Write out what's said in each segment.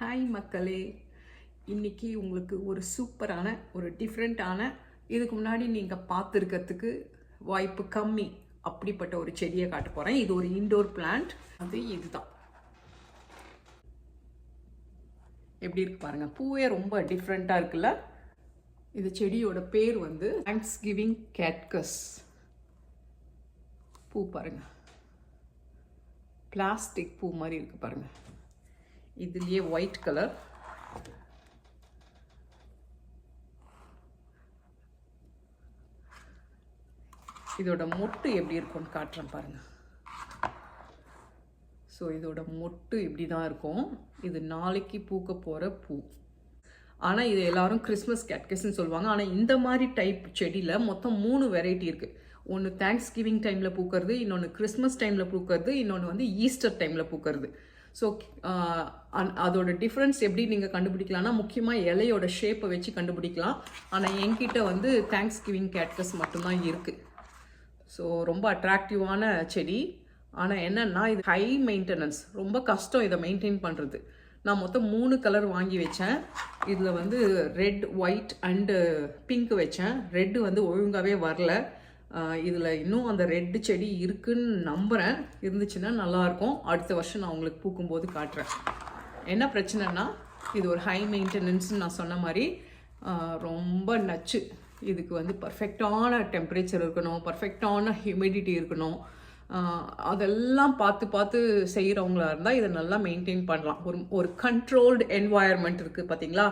Hi மக்களே. இன்னைக்கு உங்களுக்கு ஒரு சூப்பரான ஒரு டிஃப்ரெண்ட்டான இதுக்கு முன்னாடி நீங்கள் பார்த்துருக்கிறதுக்கு வாய்ப்பு கம்மி அப்படிப்பட்ட ஒரு செடியை காட்ட போகிறேன் இது ஒரு இன்டோர் பிளான்ட் அது இதுதான். எப்படி இருக்கு பாருங்கள் பூவே ரொம்ப டிஃப்ரெண்ட்டாக இருக்குல்ல? இந்த செடியோட பேர் வந்து தேங்க்ஸ் கிவிங் கேட்கஸ் பூ பாருங்க. பிளாஸ்டிக் பூ மாதிரி இருக்குது பாருங்கள் இதுலேயே ஒயிட் கலர் இதோட மொட்டு எப்படி இருக்கும்னு காட்டுறேன் பாருங்கள் ஸோ இதோட மொட்டு இப்படி தான் இருக்கும்? இது நாளைக்கு பூக்க போகிற பூ. ஆனால் இது எல்லாரும் கிறிஸ்மஸ் கேட்கஸ்ன்னு சொல்லுவாங்க. ஆனால் இந்த மாதிரி டைப் செடியில் மொத்தம் மூணு வெரைட்டி இருக்குது ஒன்று தேங்க்ஸ் கிவிங் டைமில் பூக்கிறது இன்னொன்று கிறிஸ்மஸ் டைமில் பூக்கிறது இன்னொன்று வந்து ஈஸ்டர் டைமில் பூக்கிறது. ஸோ uh, அதோட டிஃப்ரென்ஸ் எப்படி நீங்கள் கண்டுபிடிக்கலாம்னா முக்கியமாக இலையோட ஷேப்பை வச்சு கண்டுபிடிக்கலாம். ஆனால் என்கிட்ட வந்து தேங்க்ஸ் கிவிங் கேட்கஸ் மட்டும்தான் இருக்குது ஸோ ரொம்ப அட்ராக்டிவான செடி. ஆனால் என்னன்னா இது ஹை மெயின்டெனன்ஸ் ரொம்ப கஷ்டம் இதை மெயின்டைன் பண்ணுறது நான் மொத்தம் மூணு கலர் வாங்கி வச்சேன். இதில் வந்து ரெட் ஒயிட் அண்டு பிங்க் வச்சேன். ரெட்டு வந்து ஒழுங்காகவே வரல. இதில் இன்னும் அந்த ரெட்டு செடி இருக்குன்னு நம்புகிறேன் இருந்துச்சுன்னா நல்லாயிருக்கும். அடுத்த வருஷம் நான் உங்களுக்கு பூக்கும்போது காட்டுறேன். என்ன பிரச்சனைனா இது ஒரு ஹை மெயின்டெனன்ஸ்னு நான் சொன்ன மாதிரி ரொம்ப நச்சு. இதுக்கு வந்து பர்ஃபெக்டான டெம்பரேச்சர் இருக்கணும் பர்ஃபெக்டான ஹியூமிடிட்டி இருக்கணும். அதெல்லாம் பார்த்து பார்த்து செய்கிறவங்களா இருந்தால் இதை நல்லா மெயின்டைன் பண்ணலாம். ஒரு ஒரு கண்ட்ரோல்டு என்வாயர்மெண்ட் இருக்குது பார்த்தீங்களா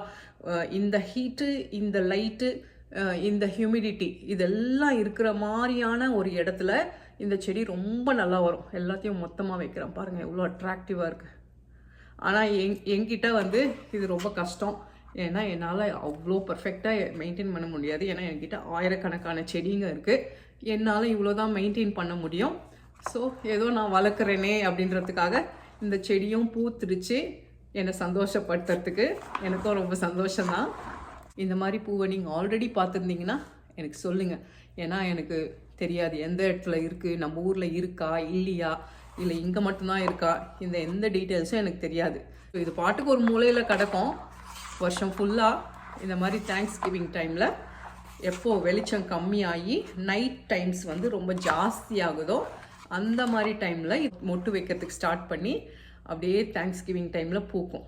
இந்த ஹீட்டு இந்த லைட்டு இந்த ஹியூமிடிட்டி இதெல்லாம் இருக்கிற மாதிரியான ஒரு இடத்துல இந்த செடி ரொம்ப நல்லா வரும். எல்லாத்தையும் மொத்தமாக வைக்கிறேன். பாருங்கள் எவ்வளோ அட்ராக்டிவாக இருக்குது ஆனால் எங் என்கிட்ட வந்து இது ரொம்ப கஷ்டம். ஏன்னா என்னால் அவ்வளோ பர்ஃபெக்டாக மெயின்டைன் பண்ண முடியாது. ஏன்னா என்கிட்ட ஆயிரக்கணக்கான செடிங்க இருக்குது என்னால் இவ்வளோ தான் மெயின்டைன் பண்ண முடியும். ஸோ ஏதோ நான் வளர்க்குறேனே அப்படின்றதுக்காக இந்த செடியும் பூத்துருச்சு என்னை சந்தோஷப்படுத்துறதுக்கு. எனக்கும் ரொம்ப சந்தோஷம்தான். இந்த மாதிரி பூவை நீங்கள் ஆல்ரெடி பார்த்துருந்தீங்கன்னா எனக்கு சொல்லுங்கள் ஏன்னா எனக்கு தெரியாது. எந்த இடத்துல இருக்குது நம்ம ஊரில் இருக்கா? இல்லையா? இல்லை இங்கே மட்டும்தான் இருக்கா? இந்த எந்த டீட்டெயில்ஸும் எனக்கு தெரியாது. இது பாட்டுக்கு ஒரு மூலையில் கிடக்கும். வருஷம் ஃபுல்லாக இந்த மாதிரி தேங்க்ஸ் கிவிங் டைமில் எப்போ வெளிச்சம் கம்மியாகி நைட் டைம்ஸ் வந்து ரொம்ப ஜாஸ்தியாகுதோ அந்த மாதிரி டைமில் மொட்டு வைக்கிறதுக்கு ஸ்டார்ட் பண்ணி அப்படியே தேங்க்ஸ் கிவிங் டைமில் பூக்கும்.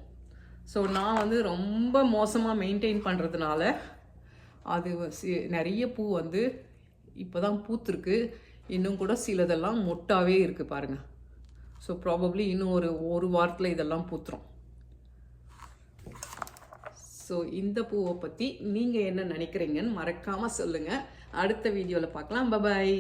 ஸோ நான் வந்து ரொம்ப மோசமாக மெயின்டைன் பண்ணுறதுனால அது நிறைய பூ வந்து இப்போ தான் பூத்துருக்கு. இன்னும் கூட சிலதெல்லாம் மொட்டாவே இருக்குது பாருங்கள் ஸோ ப்ராபப்ளி இன்னும் ஒரு ஒரு வாரத்தில் இதெல்லாம் பூத்துரும். ஸோ இந்த பூவை பற்றி நீங்கள் என்ன நினைக்கிறீங்கன்னு மறக்காமல் சொல்லுங்கள் அடுத்த வீடியோவில் பார்க்கலாம் பபாய்